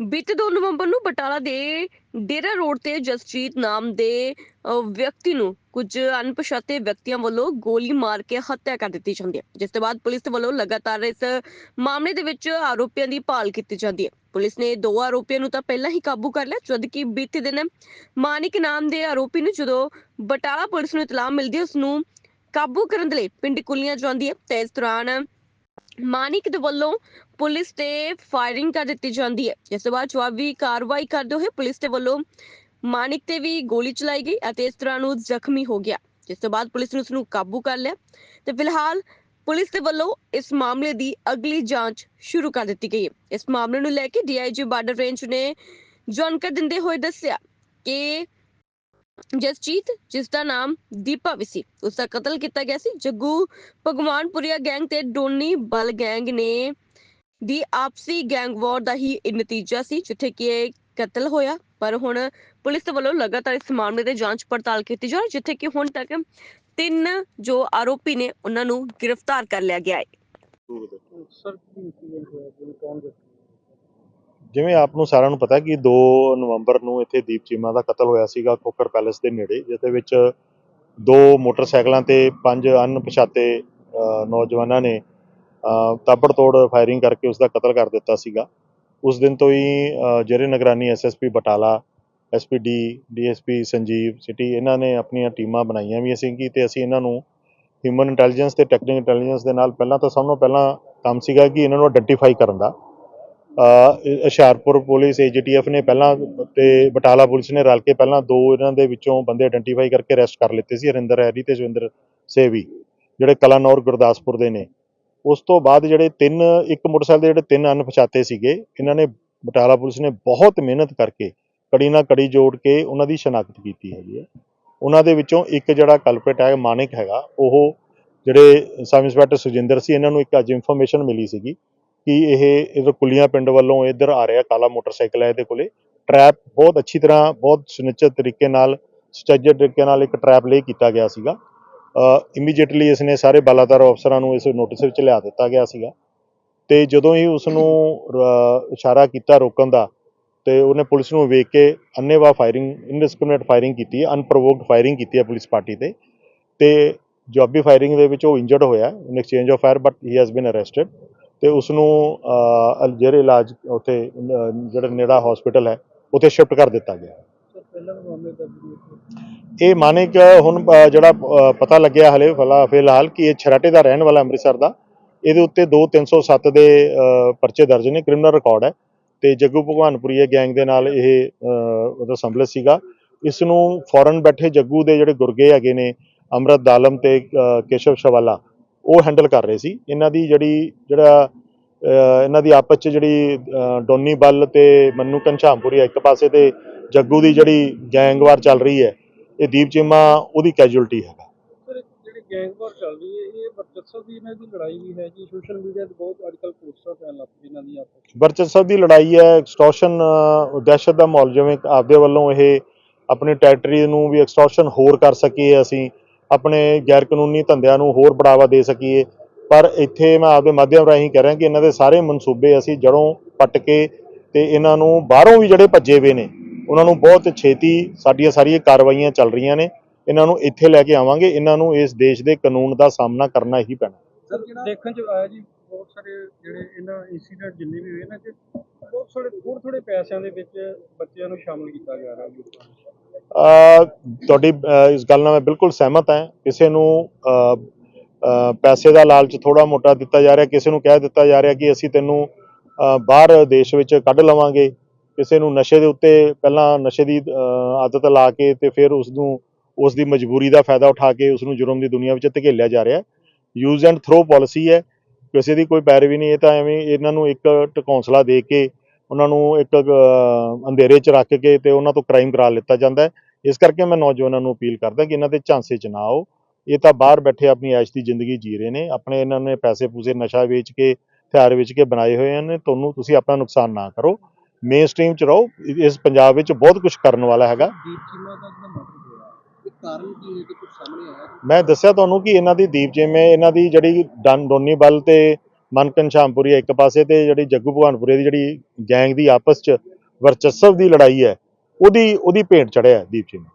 ਬੀਤੇ 2 ਨਵੰਬਰ ਨੂੰ ਬਟਾਲਾ ਦੇ ਡੇਰਾ ਰੋਡ ਤੇ ਜਸਜੀਤ ਨਾਮ ਦੇ ਵਿਅਕਤੀ ਨੂੰ ਕੁਝ ਅਣਪਛਾਤੇ ਵਿਅਕਤੀਆਂ ਵੱਲੋਂ ਗੋਲੀ ਮਾਰ ਕੇ ਹੱਤਿਆ ਕਰ ਦਿੱਤੀ ਜਾਂਦੀ ਹੈ, ਜਿਸ ਤੋਂ ਬਾਅਦ ਪੁਲਿਸ ਵੱਲੋਂ ਲਗਾਤਾਰ ਇਸ ਮਾਮਲੇ ਦੇ ਵਿੱਚ ਆਰੋਪੀਆਂ ਦੀ ਭਾਲ ਕੀਤੀ ਜਾਂਦੀ ਹੈ। ਪੁਲਿਸ ਨੇ ਦੋ ਆਰੋਪੀਆਂ ਨੂੰ ਤਾਂ ਪਹਿਲਾਂ ਹੀ ਕਾਬੂ ਕਰ ਲਿਆ ਜਦ ਕਿ ਬੀਤੇ ਦਿਨ ਮਾਨਿਕ ਨਾਮ ਦੇ ਆਰੋਪੀ ਨੂੰ ਜਦੋਂ ਬਟਾਲਾ ਪੁਲਿਸ ਨੂੰ ਇਤਲਾਹ ਮਿਲਦੀ ਹੈ ਉਸ ਨੂੰ ਕਾਬੂ ਕਰਨ ਦੇ ਲਈ ਪਿੰਡ ਕੁਲੀਆਂ ਜਾਂਦੀ ਹੈ, ਤੇ ਇਸ ਦੌਰਾਨ ਮਾਨਿਕ ਦੇ ਵੱਲੋਂ ਪੁਲਿਸ ਤੇ ਫਾਇਰਿੰਗ ਕਰ ਦਿੱਤੀ ਜਾਂਦੀ ਹੈ। ਜਿਸ ਤੋਂ ਬਾਅਦ ਜਵਾਬੀ ਕਾਰਵਾਈ ਕਰਦੇ ਹੋਏ ਪੁਲਿਸ ਦੇ ਵੱਲੋਂ ਮਾਨਿਕ ਤੇ ਵੀ ਗੋਲੀ ਚਲਾਈ ਗਈ ਅਤੇ ਇਸ ਦੌਰਾਨ ਉਹ ਜ਼ਖਮੀ ਹੋ ਗਿਆ। ਜਿਸ ਤੋਂ ਬਾਅਦ ਪੁਲਿਸ ਨੇ ਉਸ ਨੂੰ ਕਾਬੂ ਕਰ ਲਿਆ ਤੇ ਫਿਲਹਾਲ ਪੁਲਿਸ ਦੇ ਵੱਲੋਂ ਇਸ ਮਾਮਲੇ ਦੀ ਅਗਲੀ ਜਾਂਚ ਸ਼ੁਰੂ ਕਰ ਦਿੱਤੀ ਗਈ ਹੈ। ਇਸ ਮਾਮਲੇ ਨੂੰ ਲੈ ਕੇ ਡੀਆਈਜੀ ਬਾਰਡਰ ਰੇਂਜ ਨੇ ਜਾਣਕਾਰੀ ਦਿੰਦੇ ਹੋਏ ਦੱਸਿਆ ਕਿ ਜਸਜੀਤ, ਜਿਸ ਦਾ ਨਾਮ ਦੀਪਾ ਵੀ ਸੀ। ਉਸ ਦਾ ਕਤਲ ਕੀਤਾ ਗਿਆ ਸੀ। ਜੱਗੂ ਭਗਵਾਨਪੁਰੀਆ ਗੈਂਗ ਤੇ ਡੋਨੀ ਬਲ ਗੈਂਗ ਨੇ ਦੀ ਆਪਸੀ ਗੈਂਗ ਵਾਰ ਦਾ ਹੀ ਨਤੀਜਾ ਸੀ, ਜਿੱਥੇ ਕਿ ਇਹ ਕਤਲ ਹੋਇਆ। ਪਰ ਹੁਣ ਪੁਲਿਸ ਦੇ ਵੱਲੋਂ ਲਗਾਤਾਰ ਇਸ ਮਾਮਲੇ ਤੇ ਜਾਂਚ ਪੜਤਾਲ ਕੀਤੀ ਜਾ ਰਹੀ ਜਿੱਥੇ ਕਿ ਹੁਣ ਤੱਕ ਤਿੰਨ ਜੋ ਆਰੋਪੀ ਨੇ, ਉਹਨਾਂ ਨੂੰ ਗ੍ਰਿਫਤਾਰ ਕਰ ਲਿਆ ਗਿਆ ਹੈ। ਸਰ, ਕੀ ਹੋਇਆ? ਕੌਣ ਜਿਵੇਂ ਆਪ ਨੂੰ ਸਾਰਿਆਂ ਨੂੰ ਪਤਾ ਕਿ 2 ਨਵੰਬਰ ਨੂੰ ਇੱਥੇ ਦੀਪ ਚੀਮਾ ਦਾ ਕਤਲ ਹੋਇਆ ਸੀਗਾ ਕੋਕਰ ਪੈਲੇਸ ਦੇ ਨੇੜੇ ਜਿਸ ਵਿੱਚ ਦੋ ਮੋਟਰਸਾਈਕਲਾਂ ਤੇ ਪੰਜ ਅਣਪਛਾਤੇ ਨੌਜਵਾਨਾਂ ਨੇ ਅ, ਤਾਬੜਤੋੜ ਫਾਇਰਿੰਗ ਕਰਕੇ ਉਸ ਦਾ ਕਤਲ ਕਰ ਦਿੱਤਾ ਸੀਗਾ। ਉਸ ਦਿਨ ਤੋਂ ਹੀ ਅ, ਜਿਹੜੇ ਨਿਗਰਾਨੀ SSP Batala SPD DSP Sanjeev city ਇਹਨਾਂ ਨੇ ਆਪਣੀਆਂ ਟੀਮਾਂ ਬਣਾਈਆਂ ਵੀ ਅਸੀਂ ਕਿ ਤੇ ਅਸੀਂ ਇਹਨਾਂ ਨੂੰ ਹਿਊਮਨ ਇੰਟੈਲੀਜੈਂਸ ਤੇ ਟੈਕਨੀਕਲ ਇੰਟੈਲੀਜੈਂਸ ਦੇ ਨਾਲ ਪਹਿਲਾਂ ਤਾਂ ਸਭ ਤੋਂ ਪਹਿਲਾਂ ਕੰਮ ਸੀਗਾ ਕਿ ਇਹਨਾਂ ਨੂੰ ਆਇਡੈਂਟੀਫਾਈ ਕਰਨ ਦਾ। ਹੁਸ਼ਿਆਰਪੁਰ ਪੁਲਿਸ ਏਜੀਟੀਐਫ ਨੇ ਪਹਿਲਾਂ ਤੇ ਬਟਾਲਾ ਪੁਲਿਸ ਨੇ ਰਲ ਕੇ ਪਹਿਲਾਂ ਦੋ ਇਹਨਾਂ ਦੇ ਵਿੱਚੋਂ ਬੰਦੇ ਆਇਡੈਂਟੀਫਾਈ ਕਰਕੇ ਅਰੈਸਟ ਕਰ ਲਿੱਤੇ ਸੀ, ਹਰਿੰਦਰ ਹੈਰੀ ਤੇ ਜਵਿੰਦਰ ਸੇਵੀ, ਜਿਹੜੇ ਕਲਾਨੌਰ ਗੁਰਦਾਸਪੁਰ ਦੇ ਨੇ। ਉਸ ਤੋਂ ਬਾਅਦ ਜਿਹੜੇ ਤਿੰਨ, ਇੱਕ ਮੋਟਰਸਾਈਕਲ ਦੇ ਜਿਹੜੇ ਤਿੰਨ ਅਣਪਛਾਤੇ ਸੀਗੇ, ਇਹਨਾਂ ਨੇ ਬਟਾਲਾ ਪੁਲਿਸ ਨੇ ਬਹੁਤ ਮਿਹਨਤ ਕਰਕੇ ਕੜੀ ਨਾਲ ਕੜੀ ਜੋੜ ਕੇ ਉਹਨਾਂ ਦੀ ਸ਼ਨਾਖਤ ਕੀਤੀ ਹੈਗੀ ਹੈ। ਉਹਨਾਂ ਦੇ ਵਿੱਚੋਂ ਇੱਕ ਜਿਹੜਾ ਕਲਪਰੇਟ ਹੈ, ਮਾਨਿਕ ਹੈਗਾ, ਉਹ ਜਿਹੜੇ ਸਬ ਇੰਸਪੈਕਟਰ ਸੁਜਿੰਦਰ ਸੀ, ਇਹਨਾਂ ਨੂੰ ਇੱਕ ਅੱਜ ਇਨਫੋਰਮੇਸ਼ਨ ਮਿਲੀ ਸੀਗੀ। ਕਿ ਇਹ ਇਧਰ ਕੁਲੀਆਂ ਪਿੰਡ ਵੱਲੋਂ ਇੱਧਰ ਆ ਰਿਹਾ ਕਾਲਾ ਮੋਟਰਸਾਈਕਲ ਹੈ ਇਹਦੇ ਕੋਲੇ। ਟਰੈਪ ਬਹੁਤ ਅੱਛੀ ਤਰ੍ਹਾਂ, ਬਹੁਤ ਸੁਨਿਸ਼ਚਿਤ ਤਰੀਕੇ ਨਾਲ, ਸੁਚੱਜੇ ਤਰੀਕੇ ਨਾਲ ਇੱਕ ਟਰੈਪ ਲੇ ਕੀਤਾ ਗਿਆ ਸੀਗਾ। ਇਮੀਡੀਏਟਲੀ ਇਸ ਨੇ ਸਾਰੇ ਬਾਲਾਦਾਰ ਅਫਸਰਾਂ ਨੂੰ ਇਸ ਨੋਟਿਸ ਵਿੱਚ ਲਿਆ ਦਿੱਤਾ ਗਿਆ ਸੀਗਾ। ਤੇ ਜਦੋਂ ਹੀ ਉਸ ਨੂੰ ਇਸ਼ਾਰਾ ਕੀਤਾ ਰੋਕਣ ਦਾ, ਤੇ ਉਹਨੇ ਪੁਲਿਸ ਨੂੰ ਵੇਖ ਕੇ ਅੰਨੇਵਾਹ ਫਾਇਰਿੰਗ ਇਨਡਿਸਕ੍ਰਿਮੀਨੇਟ ਫਾਇਰਿੰਗ ਕੀਤੀ ਹੈ ਅਨਪ੍ਰੋਵੋਕਡ ਫਾਇਰਿੰਗ ਕੀਤੀ ਹੈ ਪੁਲਿਸ ਪਾਰਟੀ ਤੇ। ਤੇ ਜਵਾਬੀ ਫਾਇਰਿੰਗ ਦੇ ਵਿੱਚ ਉਹ ਇੰਜਰਡ ਹੋਇਆ in exchange of fire but he has been arrested ਤੇ ਉਸ ਨੂੰ ਅਹ, ਜਿਹੜੇ ਇਲਾਜ ਉੱਥੇ ਜਿਹੜਾ ਨੇੜਾ ਹਸਪੀਟਲ ਹੈ ਉੱਥੇ ਸ਼ਿਫਟ ਕਰ ਦਿੱਤਾ ਗਿਆ। ਸਰ ਪਹਿਲਾਂ ਵੀ ਇਹ ਮਾਨਿਕ ਹੁਣ ਜਿਹੜਾ ਪਤਾ ਲੱਗਿਆ ਹਲੇ ਫਿਲਾ- ਫਿਲਹਾਲ ਕਿ ਇਹ ਛਰਾਟੇ ਦਾ ਰਹਿਣ ਵਾਲਾ ਅੰਮ੍ਰਿਤਸਰ ਦਾ। ਇਹਦੇ ਉੱਤੇ 2 307 ਦੇ ਪਰਚੇ ਦਰਜ ਨੇ ਕ੍ਰਿਮੀਨਲ ਰਿਕਾਰਡ ਹੈ। ਤੇ ਜੱਗੂ ਭਗਵਾਨਪੁਰੀਏ ਗੈਂਗ ਦੇ ਨਾਲ ਇਹ ਅਹ, ਉਹਦਾ ਸੰਬੰਧ ਸੀਗਾ। ਇਸ ਨੂੰ ਫੋਰਨ ਬੈਠੇ ਜੱਗੂ ਦੇ ਜਿਹੜੇ ਗੁਰਗੇ ਹੈਗੇ ਨੇ ਅਮਰਤ ਦਾਲਮ ਤੇ ਕੇਸ਼ਵ ਸ਼ਵਾਲਾ ਉਹ ਹੈਂਡਲ ਕਰ ਰਹੇ ਸੀ। ਇਹਨਾਂ ਦੀ ਜਿਹੜੀ ਜਿਹੜਾ ਇਹਨਾਂ ਦੀ ਆਪਸ ਚ ਜਿਹੜੀ ਡੋਨੀ ਬੱਲ ਤੇ ਮੰਨੂ ਘਨਸ਼ਾਮਪੁਰੀ ਇੱਕ ਪਾਸੇ ਤੇ ਜੱਗੂ ਦੀ ਜਿਹੜੀ ਗੈਂਗਵਾਰ ਚੱਲ ਰਹੀ ਹੈ ਇਹ ਦੀਪ ਚੀਮਾ ਉਹਦੀ ਕੈਜੂਅਲਟੀ ਹੈਗਾ। ਜਿਹੜੀ ਗੈਂਗ ਵਾਰ ਚੱਲ ਰਹੀ ਹੈ ਇਹ ਵਰਚਸਵ ਦੀ ਇਹਨਾਂ ਦੀ ਲੜਾਈ ਵੀ ਹੈ ਜੀ। ਸੋਸ਼ਲ ਮੀਡੀਆ ਤੇ ਬਹੁਤ ਅੱਜਕੱਲ ਪੋਸਟਰ ਪੈਣ ਲੱਗ ਪਈ ਇਹਨਾਂ ਦੀ ਆਪਸ। ਵਰਚਸਵ ਦੀ ਲੜਾਈ ਹੈ ਐਕਸਟੋਰਸ਼ਨ ਦਹਿਸ਼ਤ ਦਾ ਮਾਹੌਲ ਜਿਵੇਂ ਆਪਦੇ ਵੱਲੋਂ ਇਹ ਆਪਣੀ ਟੈਰੀਟਰੀ ਨੂੰ ਵੀ ਐਕਸਟੋਰਸ਼ਨ ਹੋਰ ਕਰ ਸਕੀਏ ਅਸੀਂ ਆਪਣੇ ਗੈਰ ਕਾਨੂੰਨੀ ਧੰਦਿਆਂ ਨੂੰ ਹੋਰ ਬੜਾਵਾ ਦੇ ਸਕੀਏ। ਪਰ ਇੱਥੇ ਮੈਂ ਆਪਦੇ ਮਾਧਿਅਮ ਰਾਹੀਂ ਕਹਿ ਰਿਹਾ ਕਿ ਇਹਨਾਂ ਦੇ ਸਾਰੇ ਮਨਸੂਬੇ ਅਸੀਂ ਜੜੋਂ ਪੱਟ ਕੇ ਤੇ ਇਹਨਾਂ ਨੂੰ ਬਾਹਰੋਂ ਵੀ ਜਿਹੜੇ ਭੱਜੇ ਹੋਏ ਨੇ ਉਹਨਾਂ ਨੂੰ ਬਹੁਤ ਛੇਤੀ ਸਾਡੀਆਂ ਸਾਰੀਆਂ ਕਾਰਵਾਈਆਂ ਚੱਲ ਰਹੀਆਂ ਨੇ। ਇਹਨਾਂ ਨੂੰ ਇੱਥੇ ਲੈ ਕੇ ਆਵਾਂਗੇ ਇਹਨਾਂ ਨੂੰ ਇਸ ਦੇਸ਼ ਦੇ ਕਾਨੂੰਨ ਦਾ ਸਾਹਮਣਾ ਕਰਨਾ ਹੀ ਪੈਣਾ। ਸਰ ਜਿਹੜਾ ਦੇਖਣ ਚ ਆਇਆ ਜੀ ਬਹੁਤ ਸਾਰੇ ਜਿਹੜੇ ਇਹਨਾਂ ਇਨਸੀਡੈਂਟ ਜਿੰਨੇ ਵੀ ਹੋਏ ਇਹਨਾਂ ਚ ਬਹੁਤ ਸਾਰੇ ਥੋੜ੍ਹੇ ਥੋੜ੍ਹੇ ਪੈਸਿਆਂ ਦੇ ਵਿੱਚ ਬੱਚਿਆਂ ਨੂੰ ਸ਼ਾਮਲ ਕੀਤਾ ਗਿਆ ਹੈ। ਅ, ਤੁਹਾਡੀ ਇਸ ਗੱਲ ਨਾਲ ਮੈਂ ਬਿਲਕੁਲ ਸਹਿਮਤ ਹਾਂ। ਕਿਸੇ ਨੂੰ ਪੈਸੇ ਦਾ ਲਾਲਚ ਥੋੜਾ ਮੋਟਾ ਦਿੱਤਾ ਜਾ ਰਿਹਾ, ਕਿਸੇ ਨੂੰ ਕਹਿ ਦਿੱਤਾ ਜਾ ਰਿਹਾ ਕਿ ਅਸੀਂ ਤੈਨੂੰ ਬਾਹਰ ਦੇਸ਼ ਵਿੱਚ ਕੱਢ ਲਵਾਂਗੇ। ਕਿਸੇ ਨੂੰ ਨਸ਼ੇ ਦੇ ਉੱਤੇ ਪਹਿਲਾਂ ਨਸ਼ੇ ਦੀ ਆਦਤ ਲਾ ਕੇ ਤੇ ਫਿਰ ਉਸ ਨੂੰ, ਉਸ ਦੀ ਮਜਬੂਰੀ ਦਾ ਫਾਇਦਾ ਉਠਾ ਕੇ ਉਸ ਨੂੰ ਜੁਰਮ ਦੀ ਦੁਨੀਆ ਵਿੱਚ ਧਕੇਲਿਆ ਜਾ ਰਿਹਾ। ਯੂਜ਼ ਐਂਡ ਥਰੋ ਪਾਲਿਸੀ ਹੈ। ਕਿਸੇ ਦੀ ਕੋਈ ਪੈਰਵੀ ਨਹੀਂ, ਇਹ ਤਾਂ ਐਵੇਂ ਇਹਨਾਂ ਨੂੰ ਇੱਕ ਟਕੌਂਸਲਾ ਦੇ ਕੇ ਉਹਨਾਂ ਨੂੰ ਇੱਕ ਅੰਧੇਰੇ 'ਚ ਰੱਖ ਕੇ ਤੇ ਉਹਨਾਂ ਤੋਂ ਕ੍ਰਾਈਮ ਕਰਾ ਲਿੱਤਾ ਜਾਂਦਾ ਹੈ। ਇਸ ਕਰਕੇ ਮੈਂ ਨੌਜਵਾਨਾਂ ਨੂੰ ਅਪੀਲ ਕਰਦਾ ਕਿ ਇਹਨਾਂ ਦੇ ਝਾਂਸੇ 'ਚ ਨਾ ਆਓ। ਇਹ ਤਾਂ ਬਾਹਰ ਬੈਠੇ ਆਪਣੀ ਐਸ਼ ਦੀ ਜ਼ਿੰਦਗੀ ਜੀ ਰਹੇ ਨੇ। ਆਪਣੇ ਇਹਨਾਂ ਨੇ ਪੈਸੇ ਪੂਸੇ ਨਸ਼ਾ ਵੇਚ ਕੇ ਹਥਿਆਰ ਵੇਚ ਕੇ ਬਣਾਏ ਹੋਏ ਹਨ। ਤੁਹਾਨੂੰ ਤੁਸੀਂ ਆਪਣਾ ਨੁਕਸਾਨ ਨਾ ਕਰੋ। ਮੇਨ ਸਟ੍ਰੀਮ 'ਚ ਰਹੋ। ਇਸ ਪੰਜਾਬ ਵਿੱਚ ਬਹੁਤ ਕੁਝ ਕਰਨ ਵਾਲਾ ਹੈਗਾ। ਮੈਂ ਦੱਸਿਆ ਤੁਹਾਨੂੰ ਕਿ ਇਹਨਾਂ ਦੀ ਦੀਪ ਜਿਵੇਂ ਇਹਨਾਂ ਦੀ ਜਿਹੜੀ ਡਨ ਡੋਨੀ ਬਲ ਤੇ ਮਨਕਨ ਸ਼ਾਮਪੁਰੀ ਇੱਕ ਪਾਸੇ ਤੇ ਜਿਹੜੀ ਜੱਗੂ ਭਗਵਾਨਪੁਰੇ ਦੀ ਜਿਹੜੀ ਗੈਂਗ ਦੀ ਆਪਸ ਚ ਵਰਚਸਵ ਦੀ ਲੜਾਈ ਹੈ, ਉਹਦੀ ਉਹਦੀ ਭੇਂਟ ਚੜਿਆ ਦੀਪ ਚੀਮਾ